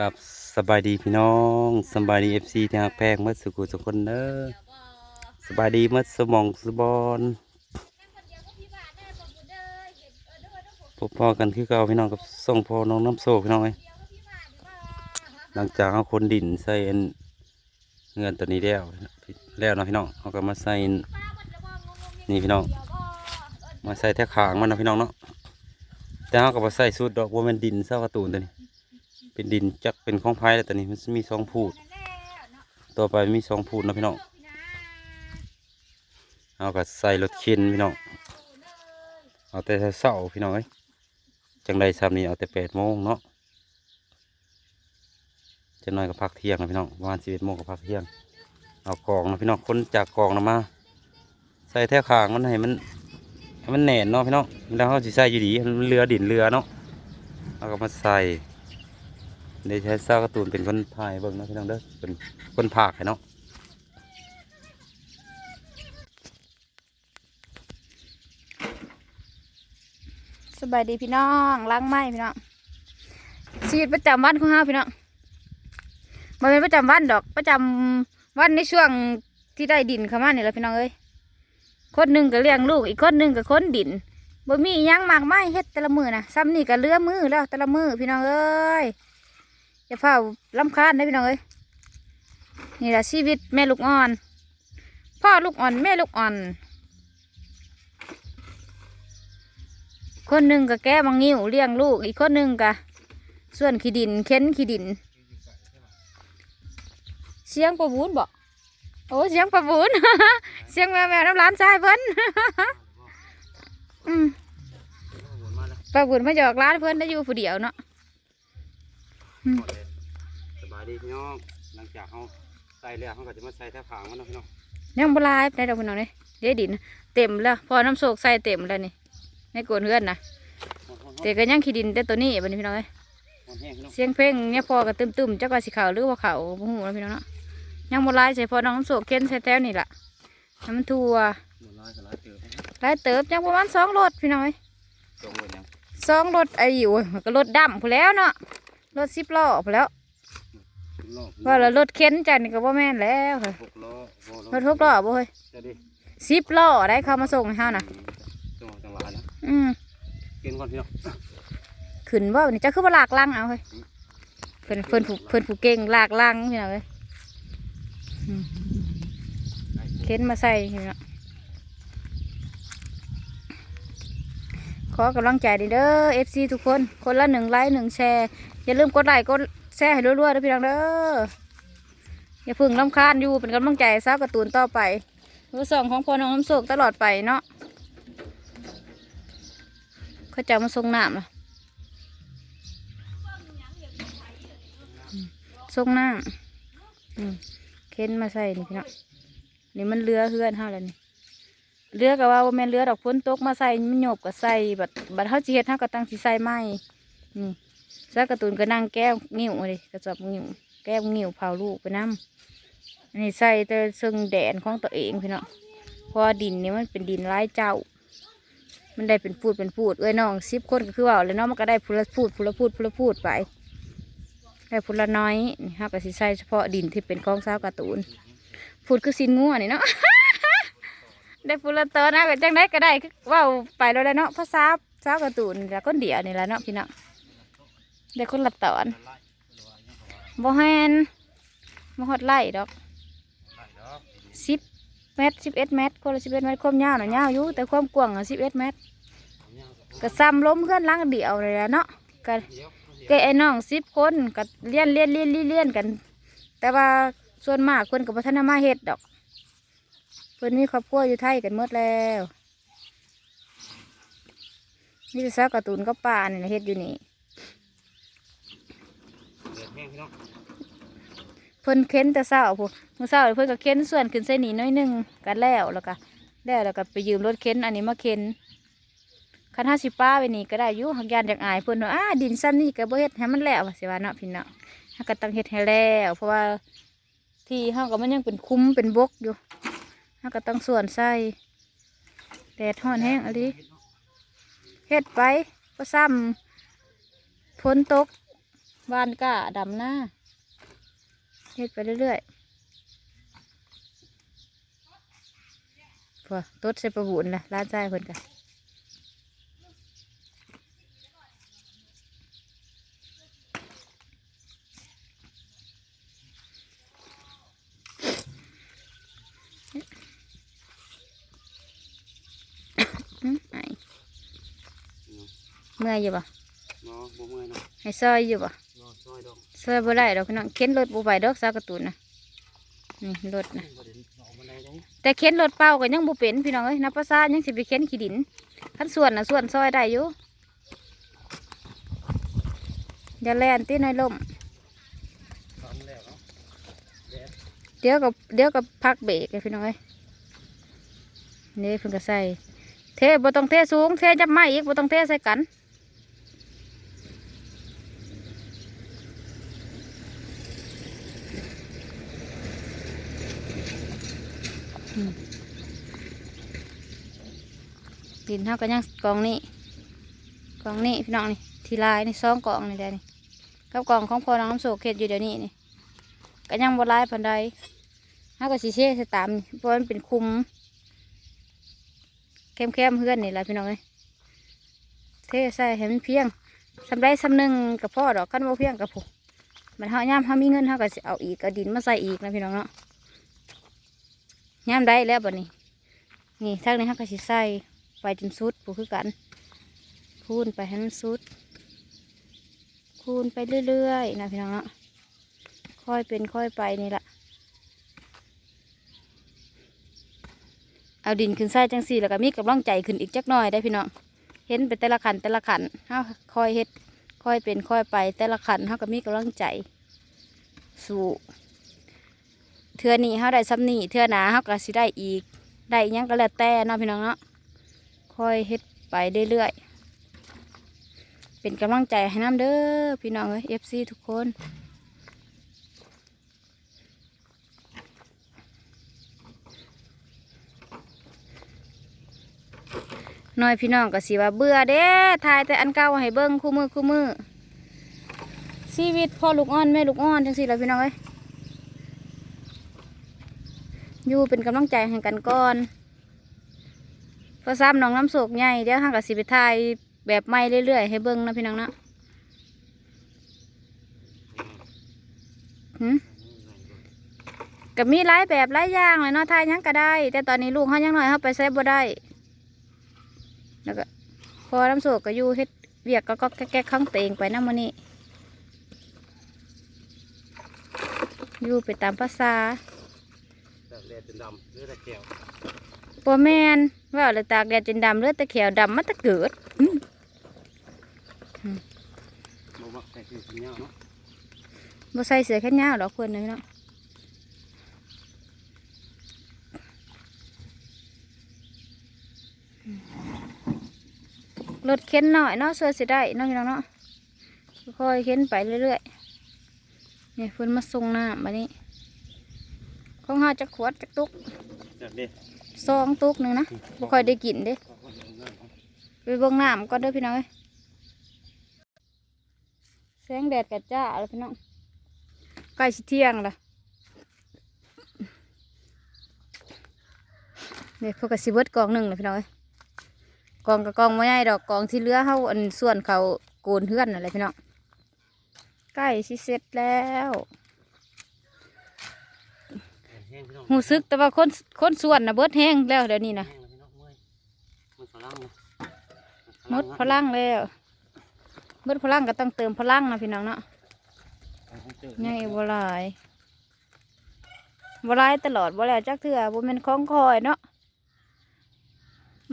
กับสบายดีพี่น้องสบายดีเอฟซีที่ฮักแพงมื่อสุกุสุกคนเด้อสบายดีมื่อสมองสบอนพบพ่อกันคือเก่าพี่น้องกับส่งพ่อน้องน้ำโซพี่น้องเอ้ยหลังจากเอาคนดินใส่เงินตัวนี้แล้วแล้วนะพี่น้องเอาก็มาใส่นี่พี่น้องมาใส่แท่ขางมันนาะพี่น้องเนาะแต่เขาก็มาใส่สูตรดอกบัว่ามันดินเศร้าการะตูนตัวนี้ เป็นดินจักเป็นของไผ่แล้วตัวนี้มันมีสองผูดต่อไปมีสองผูดนะพี่น้องเอาก็ใส่รถเข็นพี่น้องเอาแต่เช้าพี่น้องเอ้จังใดซ้ำนี้เอาแต่แปดโมงเนาะจะน้อยกับพักเที่ยงนะพี่น้องประมาณสิบเอ็ดโมงกับพักเที่ยงเอากองนะพี่น้องคนจากกองนะมาใส่แท่ขางมันให้มันให้มันแหน่นเนาะพี่น้องแล้วเขาสิใส่อยู่ดีมันเรือดินเรือเนาะเอาก็มาใส่ เดี๋ยวใช้เศร้ากร์ตูนเป็นคนพายเบิ่งนะพี่น้องเด้อเป็นคนพากให้เนาะสบายดีพี่น้องล้างไม้พี่น้องชีวิตประจำวันของเฮาพี่น้องมันเป็นประจำวันดอก ประจำวันในช่วงที่ได้ดินเข้ามาเนี่ยแหละพี่น้องเอ้ยคนหนึ่งก็เลี้ยงลูกอีกคนหนึ่งก็ค้นดินบ่มียังมากไม้เฮ็ดแต่ละมือนะซ้ำนี่ก็เลื้อมือแล้วแต่ละมือพี่น้องเอ้ย อย่าเฝ้าลำคาญนะพี่น้องเอ้ยนี่แหละชีวิตแม่ลูกอ่อน พ่อลูกอ่อนแม่ลูกอ่อน คนหนึ่งก็แก้มังงิ้วเลี้ยงลูก อีกคนหนึ่งก็ส่วนขี้ดินเค้นขี้ดิน เสียงประบุนบอกโอ้เสียงประบุน เสียงแมวแมวน้ำร้านชายเพิ่นอืมประบุนมาหยอกร้านเพิ่นได้อยู่ผู้เดียวเนาะายดีพี่น้องหลังจากเขาใส่แล้วเขาก็จะมาใส่แท่ขางมันเนาะพี่น้องยังบลายได้ดอกพี่น้องเลยเดี๋ยวดินเต็มแล้ว พอน้ำโศกใส่เต็มแล้วนี่ในโกนเฮือนนะแต่ก็ยังขี้ดินแต่ตัวนี้บัดนี้พี่น้องเอ้ยมันแห้งพี่น้องเสียงเพลงเนี่ยพอกับตึมตึมๆจักว่าสิเขาหรือว่าเขาบ่ฮู้นะพี่น้องเนาะยังบ่หลายใส่พอน้องโศกเค้นใส่แถวนี่ล่ะให้มันทั่วหมดร้อยกับร้อยเติบหลายเติบยังประมาณสองรถพี่น้องเอ้ยตรงเลยยังสองรถไอ้อยู่มันก็รถดำพู้นแหล้วเนาะรถสิบล้อพู้นแหล้วถึงรอบ ว่าแล้วรถเค้นจันนี่ก็บ่แม่นแล้วเฮ้ยหกล้อบ่รถหกล้อบ่เฮ้ยจะดิสิบล้อได้เข้ามาส่งให้เฮาน่ะจังหวะจังหวะนะอืมกินก่อนพี่น้องขึ้นบ่นี่จะคือบ่ลากลังเอาเฮ้ยเพิ่นเพิ่นผู้เพิ่นผู้เก่งลากลังพี่น้องเอ้ยอืมเค้นมาใส่พี่น้องขอกำลังใจดีเด้อ FC ทุกคน คนละหนึ่งไลค์หนึ่งแชร์ อย่าลืมกดไลค์กด แชร์ให้รัวๆเด้อพี่น้องเด้ออย่าพึ่งลำคาญอยู่เป็นกำลังใจให้สาวการ์ตูนต่อไปมือสองของพ่อน้องน้ำโศกตลอดไปเนาะเขาจะมาส่งน้ำล่ะอืมส่งน้ำเค้นมาใส่นี่พี่น้องนี่มันเรือเฮือนเท่าแล้วนี่เรือก็ว่าว่าแม่นเรือดอกพ้นตกมาใส่มันหยบก็ใส่บัดบัดเฮาสิเฮ็ดเฮาก็ตั้งสิใส่ไม้นี่ ซากร์ตูนก็นั่งแก้วงิ้วเลยกระสอบงิ้วแก้วงิ้วเผาลูกไปน้ำอันนี้ใส่แต่ซึ่งแดนของตัวเองพี่น้องเพราะว่าดินนี่มันเป็นดินไร้เจ้า มันได้เป็นพูดเป็นพูดเอ้ยน้องสิบคนก็คือว่าเลยเนาะมันก็ได้พูละพูดพูละพูดพูละพูดไปได้พูละน้อยนี่เฮาก็สิใส่เฉพาะดินที่เป็นของสากร์ตูนพูดคือสินงัวนี่เนาะได้พูดละเตอนะก็จังได้ก็ได้คือว่าไปแล้วเนาะภาษาสาการ์ตูนแล้วคนเดียวนี่แหละเนาะพี่น้อง ได้คนละตอนบ่แฮนบ่ฮอดไล่ดอกสิบเมตรสิบเอ็ดเมตรคนละสิบเอ็ดเมตรความยาวน่ะยาวอยู่แต่ความกว้างอะสิบเอ็ดเมตรก็ซ้ำล้มเพื่อนหลังเดียวเลยแหละเนาะก็ก็ไอ้น้องสิบคนก็เลี้ยนเลี้ยนเลี้ยนเลี้ยนเลี้ยนกัน แต่ว่าส่วนมากคนกับพัฒนามาเฮ็ดดอกเพิ่นมีครอบครัวอยู่ไทยกันหมดแล้วนี่จะซักการ์ตูนก็ป่านี่นะเฮ็ดอยู่นี่ พี่น้องเพิ่นเค้นแต่เช้าพูมื้อเช้าเพิ่นก็เค้นส่วนขึ้นใส่หนีน้อยหนึงกันแล้วแล้วก็แล้วแล้วก็ไปยืมรถเค้นอันนี้มาเค้นคันห้าสิบป้าไปนี่ก็ได้อยู่หักยานจากอายเพิ่นว่าอ้าดินซ้ำนี่ก็บ่เฮ็ดให้มันแล้วสิว่าเนาะพี่น้องเฮาก็ต้องเฮ็ดให้แล้วเพราะว่าที่เฮาก็มันยังเป็นคุ้มเป็นบกอยู่เฮาก็ต้องส่วนใส่แดดร้อนแห้งอะลิเฮ็ดไปก็ซ้ำฝนตก บ้านก้าดำหน้าเฮ็ดไปเรื่อยๆพอตดใส่ประบุนละร้านใจเพิ่นกันอื้อไอเมื่อยอยู่บ่เนาะบ่เมื่อยเนาะให้ซอยอยู่บ่รอ ซอยดอกซอยบ่ได้ดอกพี่น้องเข็นรถบ่ไหวดอกซากระตูนนะนี่รถนะแต่เข็นรถเปล่าก็ยังบ่เป็นพี่น้องเอ้ยนับภาษายังสิไปเข็นขี้ดินคันส่วนน่ะส่วนซอยได้อยู่อย่าแล่นตีน้อยลมเดี๋ยวก็เดี๋ยวก็พักเบรกเลยพี่น้องเอ้ยนี่เพิ่นก็ใส่เทบ่ต้องเทสูงเทจับไม้อีกบ่ต้องเทใส่กัน ดินเท่ากันยังกองนี้กองนี้พี่น้องนี่ทีลายนี่สองกองนี่ได้นี่กับกองของพอน้องน้ำโศกเขตอยู่เดี๋ยวนี้นี่ก็ยังบ่หลายปานใดเฮาก็สิเช่สตามเพราะมันเป็นคุมเข้มๆเพื่อนนี่แหละพี่น้องเอ้ยเทใส่ให้มันเพียงสำไรสำหนึ่งกับพ่อดอกกันบ่เพียงกับผมมันเฮาย่ามเฮามีเงินเฮาก็สิเอาอีกเอาดินมาใส่อีกนะพี่น้องเนาะย่ามได้แล้วบัดนี้นี่ทางนี้เฮาก็สิใส่ ไปจนสุดผู้คือกัน คูณไปให้มันสุด คูณไปเรื่อยๆนะพี่น้องเนาะค่อยเป็นค่อยไปนี่แหละเอาดินขึ้นใส่จังสี่แล้วก็มีกำลังใจขึ้นอีกจักหน่อยได้พี่น้องเห็นไปแต่ละขันแต่ละขันเฮาค่อยเฮ็ดค่อยเป็นค่อยไปแต่ละขันเฮาก็มีกำลังใจ สู่เทื่อนี้เฮาได้ซ้ำนี่เทื่อหนาเฮาก็สิได้อีก ได้ยังก็แล้วแต่เนาะพี่น้องเนาะ ค่อยเฮ็ดไปเรื่อยๆ เป็นกำลังใจให้น้ำเด้อพี่น้องเอ้ย FC ทุกคนน้อยพี่น้องก็สิว่าเบื่อเด้ถ่ายแต่อันเก่าให้เบิ่งคู่มือคู่มือชีวิตพ่อลูกอ่อนแม่ลูกอ่อนจังสิล่ะพี่น้องเอ้ยอยู่เป็นกำลังใจให้กันก่อน พอซ้ำน้องน้ำโศกใหญ่เดี๋ยวห้างก็สิไปถ่ายแบบใหม่เรื่อยๆให้เบิ่งนะพี่น้องเนาะหืมก็มีหลายแบบหลายอย่างเลยเนาะถ่ายหยังก็ได้ แต่ตอนนี้ลูกเขายังน้อยเขาไปใช้บ่ได้ แล้วก็พอน้ำโศกก็อยู่เฮ็ดเวียกก็ก็แก๊กๆข้างเตงไปน้ำมันนี่อยู่ไปตามภาษาแต่แดดจนดำเลือดแต่แก้วปแมน ว่าเลยตากแดดจนดำเลือดตะเขียวดำมันตะเกิดอื้อบ่มักแต่คือสัญญาเนาะบ่ใส่เสื้อแขนยาวดอกเพิ่นนะพี่น้องรถเข็นหน่อยเนาะเสื้อสิได้เนาะพี่น้องเนาะค่อยๆเข็นไปเรื่อยๆนี่เพิ่นมาส่งน้ำบัดนี้ ของเฮาจักขวดจักตุกจากเด้ซองตุกหนึงนะบ่ค่อยได้กินเด้ขอคนเดียวเงินเนาะไปเบิ่งน้ำก่อนเด้อพี่น้องเอ้ยแสงแดดกระจ้าแล้วพี่น้องใกล้สิเที่ยงละเนี่ยพวกกสิเบิดกองหนึ่งเลยพี่น้องเอ้ยกองกับกองไม่ใหญ่ดอกกองที่เหลือเขาอันส่วนเขาโกนเฮือนอะไรพี่น้องใกล้สิเสร็จแล้วแห้งพี่น้องหูซึกแต่ว่าคนคนส่วนนะเบิดแห้งแล้วเดี๋ยวนี้นะแห้งแล้วพี่น้องเมื่อยมันฝรั่งนะหมดพลังแล้ว เบิดพลังก็ต้องเติมพลังนะพี่น้องเนาะยังอีกบ่หลายบ่หลายตลอดบ่แล้วจักเทื่อบ่แม่นของคอยเนาะ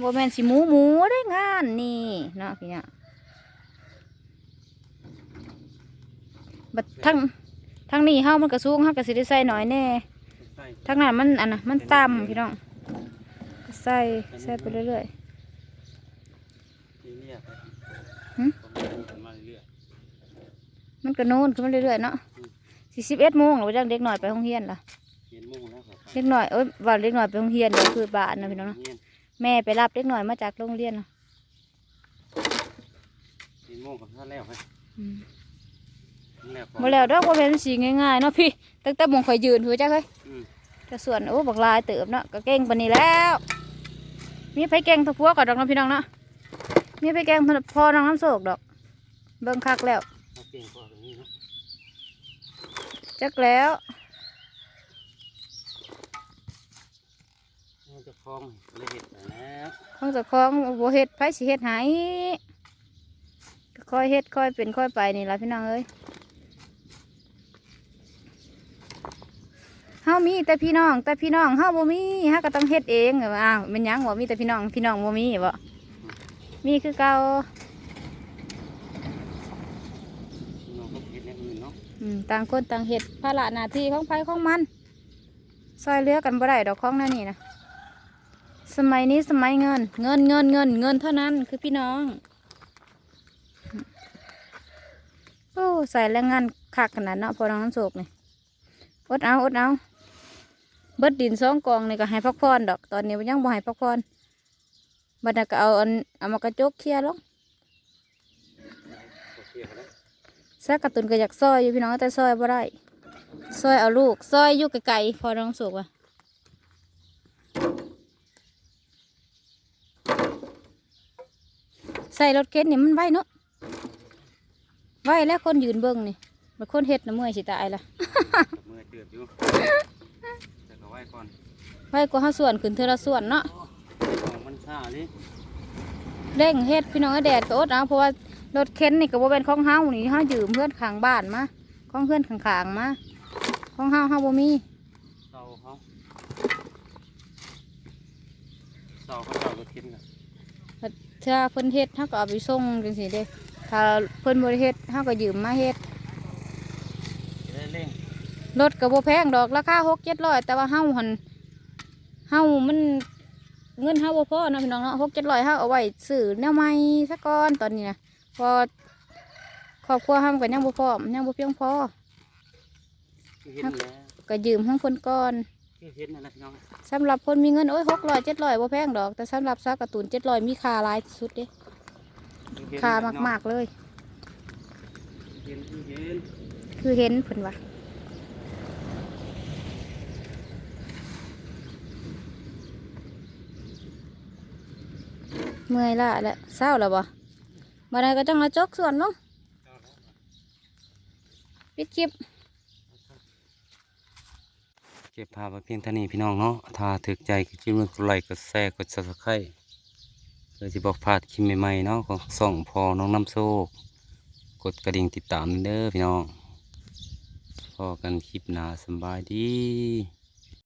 บ่แม่นสิหมูหมูได้งานนี่เนาะพี่เนี่ยบัดทั้งทั้งนี้เฮามันก็สูงเฮาก็สิได้ใส่หน่อยแน่ใส่ ทั้งนั้นมันอันน่ะมันต่ำพี่น้องก็ใส่ใส่ไปเรื่อยเรื่อยๆไปหึมาเรื่อยๆมันก็โน่นขึ้นมาเรื่อยๆเนาะสี่สิบเอ็ดโมงหรือว่าจังเด็กหน่อยไปโรงเรียนล่ะๆเย็นโมงแล้วครับเด็กหน่อยเอ้ยว่าเด็กหน่อยไปโรงเรียนเดี๋ยวคือบ้านนะพี่น้องเนาะเย็นแม่ไปรับเด็กหน่อยมาจากโรงเรียนเนาะเย็นโมงกับท่านแล้วไปอืมแล้วพอบ่แล้วดอกบ่แม่นมันสีง่ายๆเนาะพี่ตั้งแต่หมองข่อยยืนถือจักเฮ้ยอืม แต่ส่วนโอ้บักลายเติบเนาะก็เก่งปานนี้แล้ว มีไผเก่งเทักพวกกับดอกน้องพี่น้องเนาะมีไผเก่งพอน้องน้ำโศกดอก เบิ่งคักแล้วเอาเก่งกว่าตรงนี้เนาะจักแล้วมันจะคล้องเลยเห็ดแล้วของเจ้าของบ่เฮ็ดไผสิเฮ็ดให้ก็ค่อยเฮ็ดค่อยเป็นค่อยไปนี่ล่ะพี่น้องเอ้ย เฮามีแต่พี่น้อง แต่พี่น้องเฮาบ่มีเฮาก็ต้องเฮ็ดเองเอออ้าวแมันหยังบ่มีแต่พี่น้องพี่น้องบ่มีบ่มีคือเก่าน้องก็เห็ดอย่างอื่นเนาะอืมต่างคนต่างเฮ็ดภาระหน้าที่ของไผของมันซอยเหลือกันบ่ได้ดอกของนั่นนี่นะสมัยนี้สมัยเงิน เงินเงินเงินเงินเท่านั้นคือพี่น้องโอ้ใส่แรงงานคักขนาดเนาะพอน้องน้ำโศกนี่อดเอาอดเอา เบิดดินสองกองนี่ก็ให้พักผ่อนดอก ตอนนี้ยังบ่ให้พักผ่อนบัดนั้ก็เอาอันเอามากระจกเคลียร์ลงก็เกี่ยวกันแซกระตุนก็อยากซอยอยู่พี่น้องแต่ซอยบ่ได้ซอยเอาลูกซอยอยู่ไกลๆพอน้องสุกว่ะใส่รถเข็นนี่มันไวเนาะไวแล้วคนยืนเบิ่งนี่มันคนเฮ็ดน้ำเมื่อยสิตายละเมื่อเดือดอยู่ ก็ไว้ก่อนไวกว่าห้าส่วนขึ้นเทอละส่วนเนาะของมันซ่าดิเร่งเฮ็ดพี่น้องไอ้แดดก็อดเอาเพราะว่ารถเข็นนี่ก็บ่เป็นของเฮานี่เฮายืมเพื่อนข้างบ้านมาของเพื่อนข้างๆมาของเฮาเฮาบ่มีเสาเขาเสาเขาเสาก็ทิ้งกันถ้าเพิ่นเฮ็ดเฮาก็เอาไปส่งจังซี่เด้ถ้าเพิ่นบ่ได้เฮ็ดเฮาก็ยืมมาเฮ็ดจะได้เร่ง รถก็บ่แพงดอกราคา6 700แต่ว่าเฮาหั่นเฮามันเงินเฮาบ่พอนะพี่น้องเนาะ6 700เฮาเอาไว้ซื้อแนวใหม่ซะก่อนตอนนี้นะพอครอบครัวเฮาก็ยังบ่พร้อมยังบ่เพียงพอคือเห็นแล้วก็ยืมของเพิ่นก่อนคือเห็นนั่นแหละพี่น้องสำหรับคนมีเงินโอ้ย600 700บ่แพงดอก แต่สำหรับซากการ์ตูน700มีค่าหลายที่สุดเด้คือเห็นค่ามากๆเลยเห็นคือเห็นคือเห็นเพิ่นว่า เมื่อยละแล้วเศร้าแล้วบ่บัดนี้ก็ต้องมาจกส่วนเนาะปิดคลิปเก็บภาพไว้เพียงเท่านี้พี่น้องเนาะถ้าถึกใจก็จิ้มกดไลค์กดแชร์กด subscribe เพื่อจะบอกพลาดคลิปใหม่ๆเนาะของส่องพอน้องน้ำโซกกดกระดิ่งติดตามเด้อพี่น้องพอกันคลิปหน้าสำบายดี